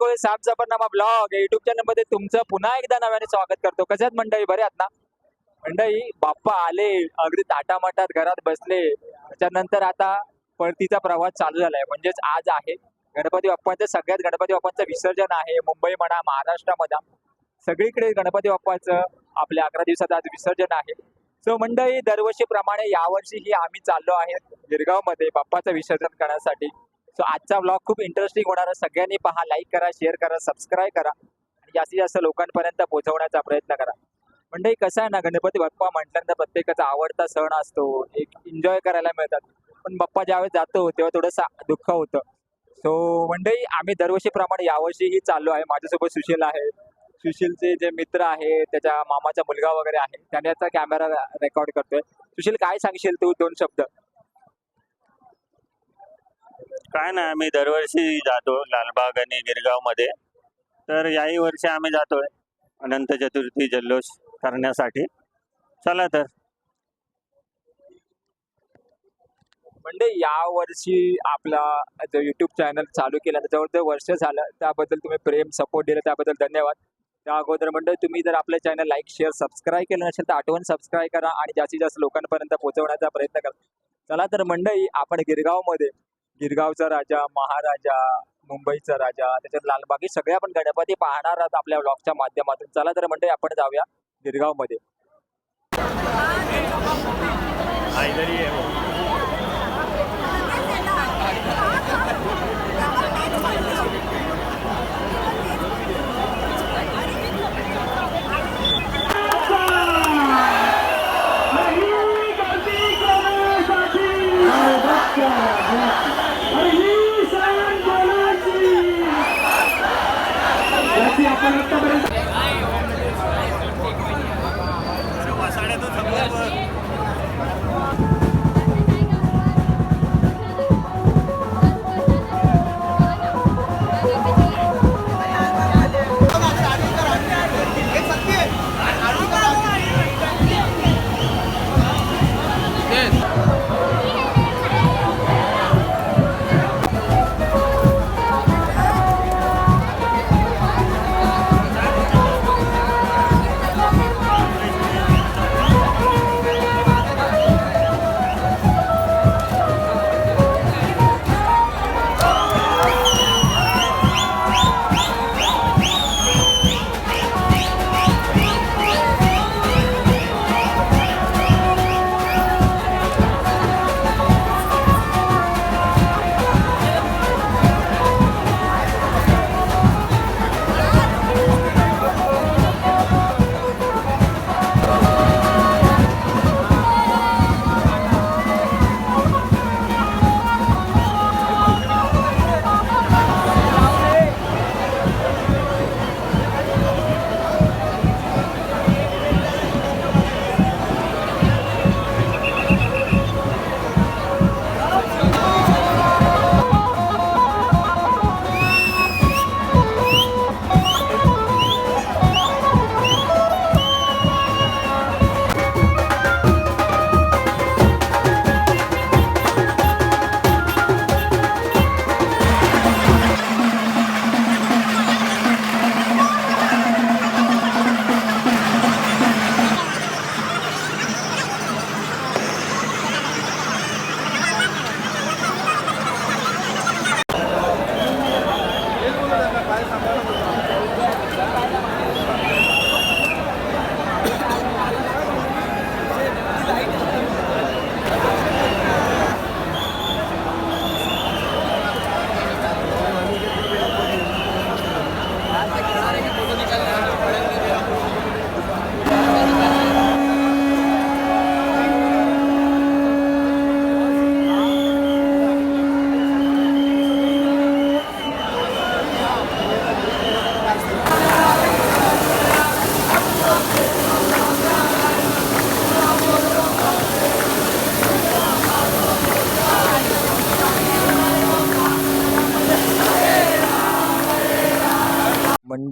गोळे साप जबरनामा blog YouTube चॅनलमध्ये तुमचं पुन्हा एकदा नव्याने स्वागत करतो. कशात मंडळी? बरे आहात ना? मंडळी बाप्पा आले. अगदी ताटामाटात घरात बसले. त्याच्यानंतर आता परतीचा प्रवास चालू झालाय. म्हणजेच आज आहे. गणपती बाप्पाचं सगळ्यात गणपती बाप्पाचं विसर्जन आहे. मुंबई म्हणा महाराष्ट्रामध्ये सगळीकडे गणपती बाप्पाचं आपल्या अकरा दिवसात आज विसर्जन आहे. सो मंडळी दरवर्षीप्रमाणे यावर्षीही आम्ही चाललो आहे गिरगावमध्ये बाप्पाचं विसर्जन करण्यासाठी. सो आजचा ब्लॉग खूप इंटरेस्टिंग होणार आहे. सगळ्यांनी पहा लाईक करा शेअर करा सबस्क्राईब करा. आणि जास्तीत जास्त लोकांपर्यंत पोहोचवण्याचा प्रयत्न करा. म्हणजे कसं आहे ना गणपती बाप्पा म्हटल्यानंतर प्रत्येकाचा आवडता सण असतो. एक एन्जॉय करायला मिळतात. पण बाप्पा ज्यावेळेस जातो तेव्हा थोडंसं दुःख होतं. सो मंडळी आम्ही दरवर्षीप्रमाणे यावर्षीही चाललो आहे. माझ्यासोबत सुशील आहे. सुशीलचे जे मित्र आहे त्याच्या मामाचा मुलगा वगैरे आहे. त्याने आता कॅमेरा रेकॉर्ड करतोय. सुशील काय सांगशील तू दोन शब्द? काय नाही आम्ही दरवर्षी जातो लालबाग आणि गिरगावमध्ये तर याही वर्षी आम्ही जातोय अनंत चतुर्थी जल्लोष करण्यासाठी. चला तर. म्हणजे या वर्षी आपला जो युट्यूब चॅनल चालू केला जवळजवळ वर्ष झालं त्याबद्दल तुम्ही प्रेम सपोर्ट दिला त्याबद्दल धन्यवाद. त्या अगोदर म्हणजे तुम्ही जर आपलं चॅनल लाईक शेअर सबस्क्राईब केलं नसेल तर आठवण सबस्क्राईब करा आणि जास्तीत जास्त लोकांपर्यंत पोहोचवण्याचा प्रयत्न करा. चला तर मंडळी आपण गिरगावमध्ये गिरगावचा राजा महाराजा मुंबईचा राजा त्याच्यात लालबागी सगळ्या आपण गणपती पाहणार आहोत आपल्या ब्लॉगच्या माध्यमातून. चला तर मंडळी आपण जाऊया गिरगावमध्ये.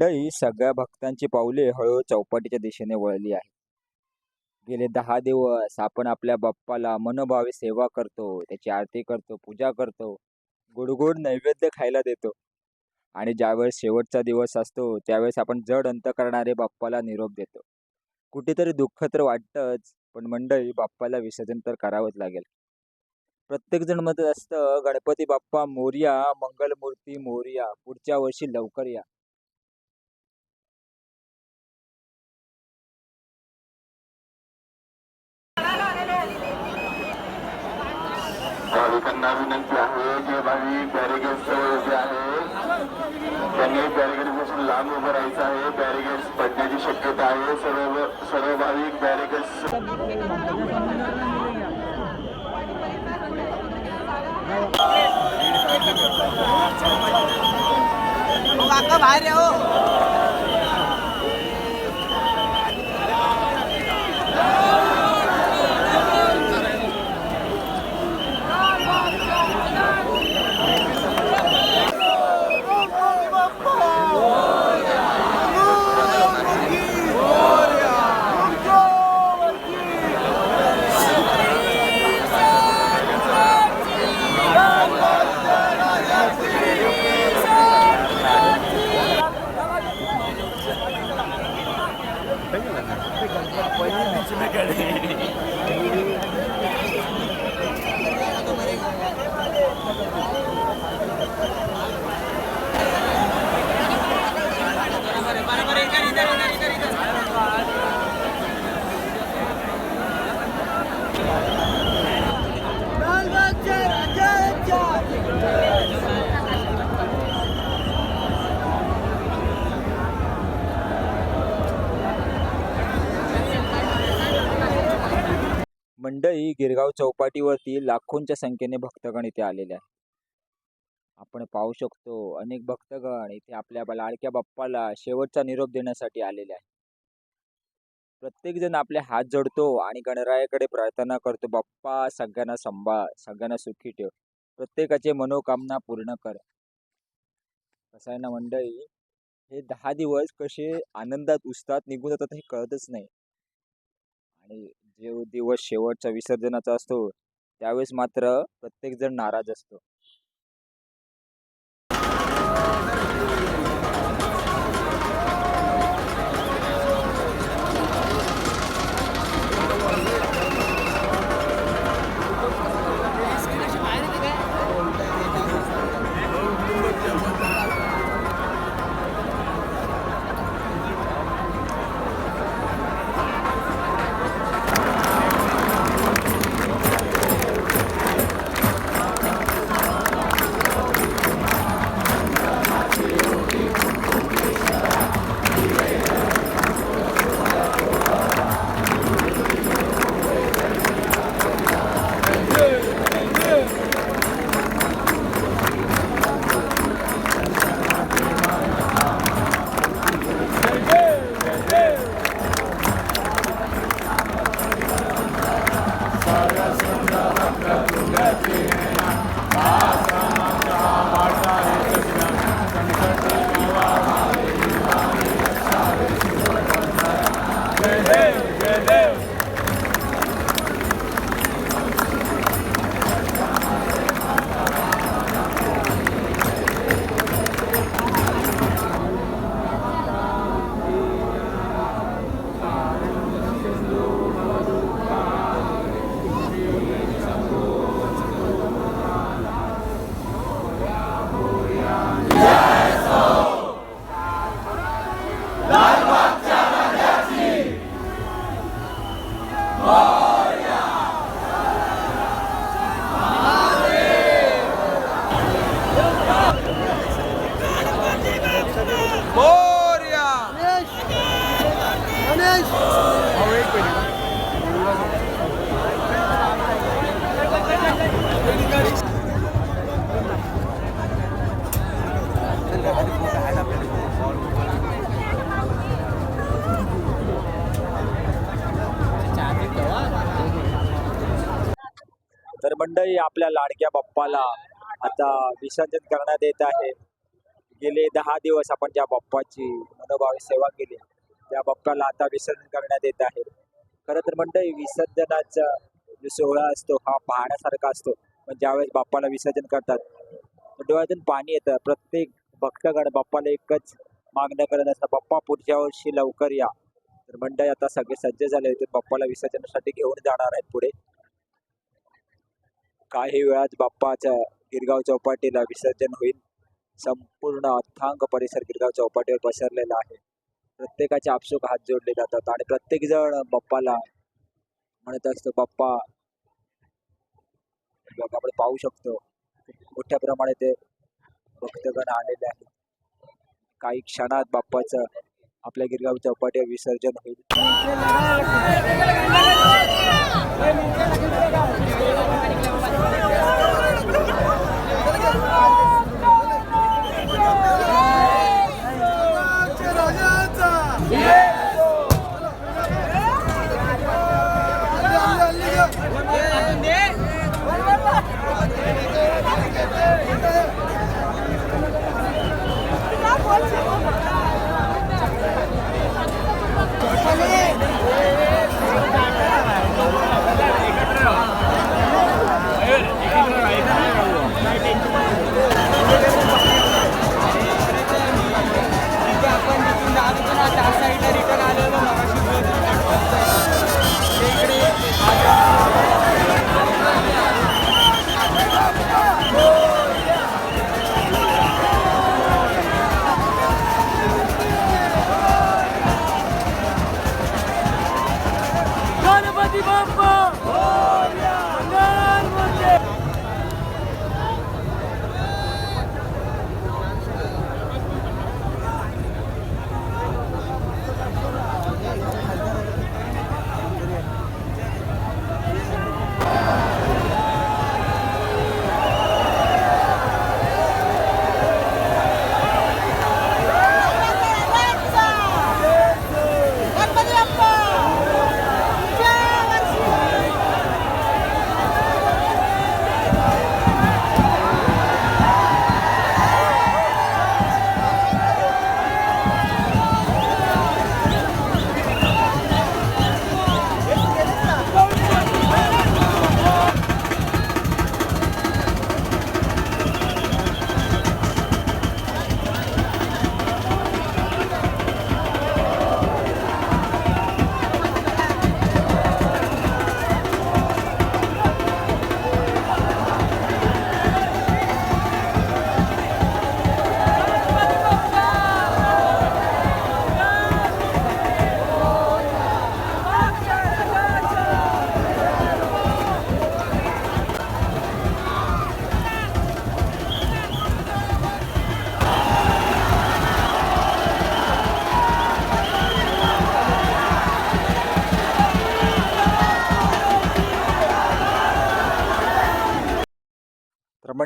मंडळी सगळ्या भक्तांची पावले हळूहळू चौपाटीच्या दिशेने वळली आहे गेले दहा दिवस आपण आपल्या बाप्पाला मनोभावे सेवा करतो त्याची आरती करतो पूजा करतो गुडगुड नैवेद्य खायला देतो. आणि ज्यावेळेस शेवटचा दिवस असतो त्यावेळेस आपण जड अंत करणारे बाप्पाला निरोप देतो. कुठेतरी दुःख तर वाटतंच पण मंडळी बाप्पाला विसर्जन तर करावंच लागेल. प्रत्येकजण म्हणत असतं. गणपती बाप्पा मोर्या मंगलमूर्ती मोर्या पुढच्या वर्षी लवकर या. भाविकांना विनंती आहे जे भाविक बॅरिगेड जवळ उभे आहेत त्यांनी बॅरिगेड पासून लांब उभं राहायचं आहे बॅरिगेड पडण्याची शक्यता आहे सर्व सर्व भाविक बॅरिगेड काका बाहेर हो। Tapi, gangguan. मंडळी गिरगाव चौपाटीवरती लाखोंच्या संख्येने भक्तगण इथे आलेले आहे आपण पाहू शकतो अनेक भक्तगण इथे आपल्या लाडक्या बाप्पाला शेवटचा निरोप देण्यासाठी आलेले आहे प्रत्येकजण आपले हात जोडतो आणि गणरायाकडे प्रार्थना करतो बाप्पा सगळ्यांना सांभाळ सगळ्यांना सुखी ठेव. प्रत्येकाचे मनोकामना पूर्ण कर. कसं आहे ना मंडळी हे दहा दिवस कसे आनंदात उत्साहात निघून जातात हे कळतच नाही. आणि जो दिवस शेवटचा विसर्जनाचा असतो त्यावेळेस मात्र प्रत्येकजण नाराज असतो. आपल्या लाडक्या बाप्पाला आता विसर्जन करण्यात येत आहे. गेले दहा दिवस आपण ज्या बाप्पाची मनोभावी सेवा केली. त्या बाप्पाला आता विसर्जन करण्यात येत आहे. खरं तर मंडळी विसर्जनाचा जो सोहळा असतो हा पाहण्यासारखा असतो. पण ज्यावेळेस बाप्पाला विसर्जन करतात डोळ्यातून पाणी येतं. प्रत्येक भक्तगण बाप्पाला एकच मागणं करत असतात बाप्पा पुढच्या वर्षी लवकर या. तर मंडळी आता सगळे सज्ज झाले होते बाप्पाला विसर्जनासाठी घेऊन जाणार आहेत पुढे. काही वेळात बाप्पाच्या गिरगाव चौपाटीला विसर्जन होईल. संपूर्ण अथांग परिसर गिरगाव चौपाटीवर पसरलेला आहे. प्रत्येकाचे आपसूक हात जोडले जातात आणि प्रत्येकजण बाप्पाला म्हणत असतो बाप्पा आपण पाहू शकतो मोठ्या प्रमाणे ते भक्तगण आलेले आहेत. काही क्षणात बाप्पाचं आपल्या गिरगाव चौपाटीवर विसर्जन होईल.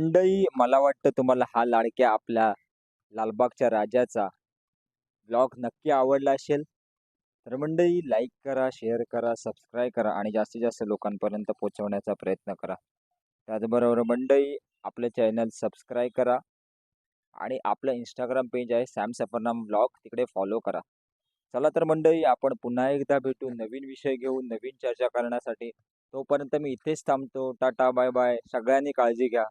मंडई मंडळी मला वाटतं तुम्हाला हा लाडक्या आपल्या लालबागच्या राजाचा ब्लॉग नक्की आवडला असेल. तर मंडळी लाईक करा शेअर करा सबस्क्राईब करा आणि जास्तीत जास्त लोकांपर्यंत पोहोचवण्याचा प्रयत्न करा. त्याचबरोबर मंडळी आपलं चॅनल सबस्क्राईब करा आणि आपलं इंस्टाग्राम पेज आहे सॅम सफरनाम ब्लॉग तिकडे फॉलो करा. चला तर मंडळी आपण पुन्हा एकदा भेटू नवीन विषय घेऊन नवीन चर्चा करण्यासाठी. तोपर्यंत मी इथेच थांबतो. टाटा बाय बाय सगळ्यांनी काळजी घ्या.